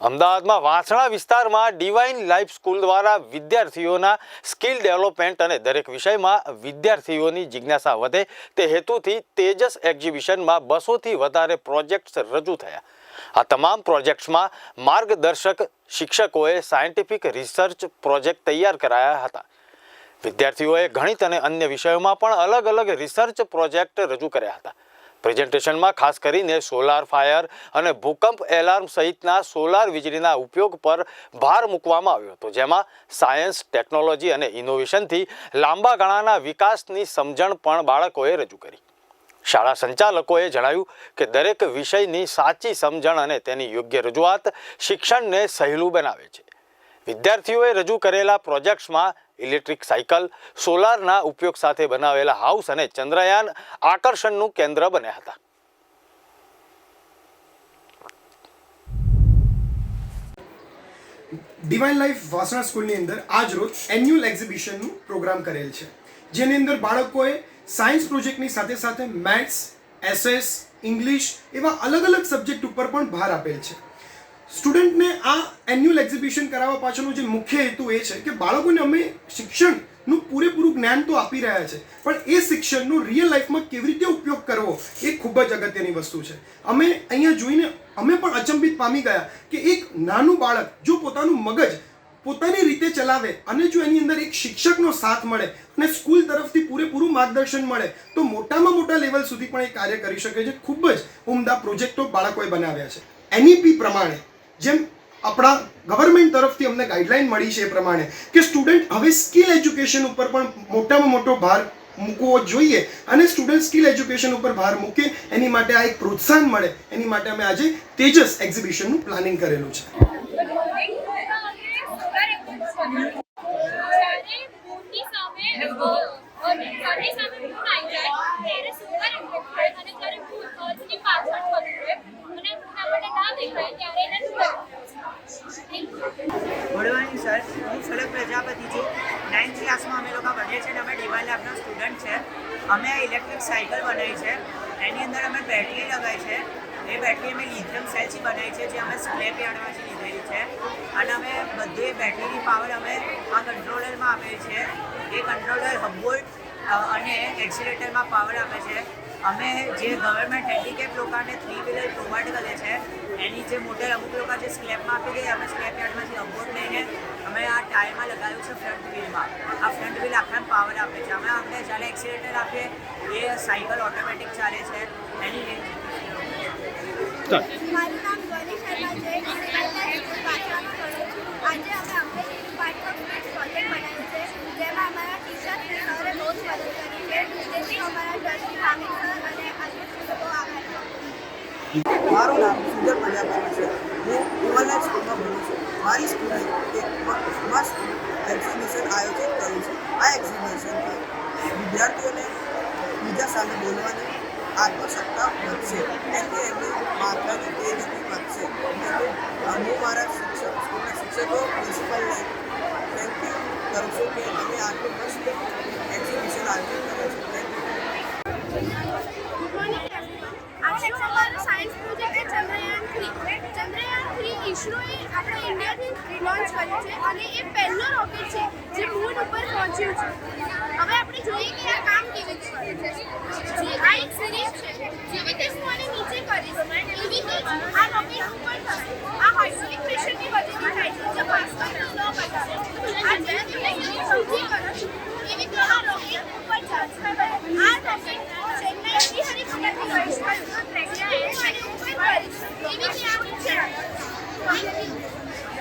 અમદાવાદમાં વાસણા વિસ્તારમાં divine life school દ્વારા વિદ્યાર્થીઓના સ્કિલ ડેવલપમેન્ટ અને દરેક વિષયમાં વિદ્યાર્થીઓની જિજ્ઞાસા વધે તે હેતુથી તેજસ એક્ઝિબિશનમાં બસોથી વધારે પ્રોજેક્ટ્સ રજૂ થયા. આ તમામ પ્રોજેક્ટ્સમાં માર્ગદર્શક શિક્ષકોએ સાયન્ટિફિક રિસર્ચ પ્રોજેક્ટ તૈયાર કરાયા હતા. વિદ્યાર્થીઓએ ગણિત અને અન્ય વિષયોમાં પણ અલગ અલગ રિસર્ચ પ્રોજેક્ટ રજૂ કર્યા હતા. પ્રેઝન્ટેશનમાં ખાસ કરીને સોલાર ફાયર અને ભૂકંપ એલાર્મ સહિતના સોલાર વીજળીના ઉપયોગ પર ભાર મૂકવામાં આવ્યો હતો, જેમાં સાયન્સ, ટેકનોલોજી અને ઇનોવેશનથી લાંબા ગાળાના વિકાસની સમજણ પણ બાળકોએ રજૂ કરી. શાળા સંચાલકોએ જણાવ્યું કે દરેક વિષયની સાચી સમજણ અને તેની યોગ્ય રજૂઆત શિક્ષણને સહેલું બનાવે છે. વિદ્યાર્થીઓએ રજૂ કરેલા પ્રોજેક્ટ્સમાં ઇલેક્ટ્રિક સાયકલ, સોલારના ઉપયોગ સાથે બનાવેલા હાઉસ અને ચંદ્રયાન આકર્ષણનું કેન્દ્ર બન્યા હતા. ડિવાઇન લાઈફ વાસણા સ્કૂલની અંદર આજ રોજ એન્યુઅલ એક્ઝિબિશનનું પ્રોગ્રામ કરેલ છે. જેની અંદર બાળકોએ સાયન્સ પ્રોજેક્ટની સાથે સાથે મેથ્સ એસએસ ઇંગ્લિશ એવા અલગ અલગ સબ્જેક્ટ ઉપર પણ ભાર આપેલ છે. સ્ટુડન્ટને આ એન્યુઅલ એક્ઝિબિશન કરાવવા પાછળનો જે મુખ્ય હેતુ એ છે કે બાળકોને અમે શિક્ષણનું પૂરેપૂરું જ્ઞાન તો આપી રહ્યા છે, પણ એ શિક્ષણનો રિયલ લાઈફમાં કેવી રીતે ઉપયોગ કરવો એ ખૂબ જ અગત્યની વસ્તુ છે. અમે અહીંયા જોઈને અમે પણ અચંબિત પામી ગયા કે એક નાનું બાળક જો પોતાનું મગજ પોતાની રીતે ચલાવે અને જો એની અંદર એક શિક્ષકનો સાથ મળે અને સ્કૂલ તરફથી પૂરેપૂરું માર્ગદર્શન મળે, તો મોટામાં મોટા લેવલ સુધી પણ એ કાર્ય કરી શકે છે. ખૂબ જ ઉમદા પ્રોજેક્ટો બાળકોએ બનાવ્યા છે. એનઈપી પ્રમાણે જેમ આપણા ગવર્મેન્ટ તરફથી અમને ગાઈડલાઈન મળી છે એ પ્રમાણે કે સ્ટુડન્ટ હવે સ્કિલ એજ્યુકેશન ઉપર પણ મોટામાં મોટો ભાર મૂકવો જોઈએ અને સ્ટુડન્ટ સ્કિલ એજ્યુકેશન ઉપર ભાર મૂકે એની માટે આ એક પ્રોત્સાહન મળે. એની માટે અમે આજે તેજસ એક્ઝિબિશનનું પ્લાનિંગ કરેલું છે. ત્યારે સુપર ઇમ્પેક્ટ થાય અને ત્યારે અર્થની પાછળ ફરતું હોય અને મૂન આપણને ના દેખાય ત્યારે એને thank you good morning sir, હું સલગ પ્રજાપતિ છું. નાઇન્થ ક્લાસમાં અમે લોકો ભણીએ છીએ અને અમે ડિવાઇન લેબનો સ્ટુડન્ટ છે. અમે આ ઇલેક્ટ્રિક સાયકલ બનાવી છે. એની અંદર અમે બેટરી લગાવી છે. એ બેટરી અમે લિથિયમ સેલથી બનાવી છે, જે અમે સ્ક્રેપ યાર્ડમાંથી લીધેલી છે. અને અમે બધી બેટરીની પાવર અમે આ કંટ્રોલરમાં આપેલી છે. એ કંટ્રોલર હબોર્ડ અને એક્સિલેટરમાં પાવર આપે છે. અમે જે ગવર્મેન્ટ હેન્ડીકેપ લોકોને થ્રી વ્હીલર પ્રોવાઈડ કરે છે એની જે મોટર અમુક લોકો જે સ્લેબમાં આપી દે અમે સ્લેબ યાર્ડમાંથી અબોટ લઈને અમે આ ટાયરમાં લગાવ્યું છે ફ્રન્ટ વ્હીલમાં આ ફ્રન્ટ વ્હીલ આખા પાવર આપે છે. અમે આપણે જ્યારે એક્સિલેટર આપીએ એ સાયકલ ઓટોમેટિક ચાલે છે. એની મારું નામ ગૌરી શર્મા છે. અને હું પાછળમાં કરું છું. આજે અમે અમરેલી પાર્ટ પ્રોજેક્ટ બનાવ્યું છે. જેમાં અમારા ટીચર સરે બહુ જ મદદ કરી છે. તેથી અમારા ટ્રસ્ટી સર અને અન્ય શિક્ષકો આભાર મારું નામ સુંદર પંજાબી છે. હું હિમાલય સ્કૂલમાં ભણું છું. મારી સ્કૂલે એક મસ્ત એક્ઝિબિશન આયોજિત કર્યું છે. આ એક્ઝિબિશનથી વિદ્યાર્થીઓને બીજા સામે બોલવાની આત્મસત્તા વધશે. કે એમની માથાની તેજથી વધશે. હું મારા શિક્ષક સ્કૂલના શિક્ષકો, પ્રિન્સિપલને થેન્ક યુ કરું છું કે અમે આટલું મસ્ત એક્ઝિબિશન આયોજિત કર્યું છે. થેન્ક યુ આ સેક્શન મારો સાયન્સ પ્રોજેક્ટ છે ચંદ્રયાન થ્રી ચંદ્રયાન થ્રી ઇસરોએ આપણા ઇન્ડિયાથી લોન્ચ કર્યું છે અને એ પહેલો રોકેટ છે જે મૂન ઉપર પહોંચ્યું છે. હવે આપણે જોઈએ કે આ કામ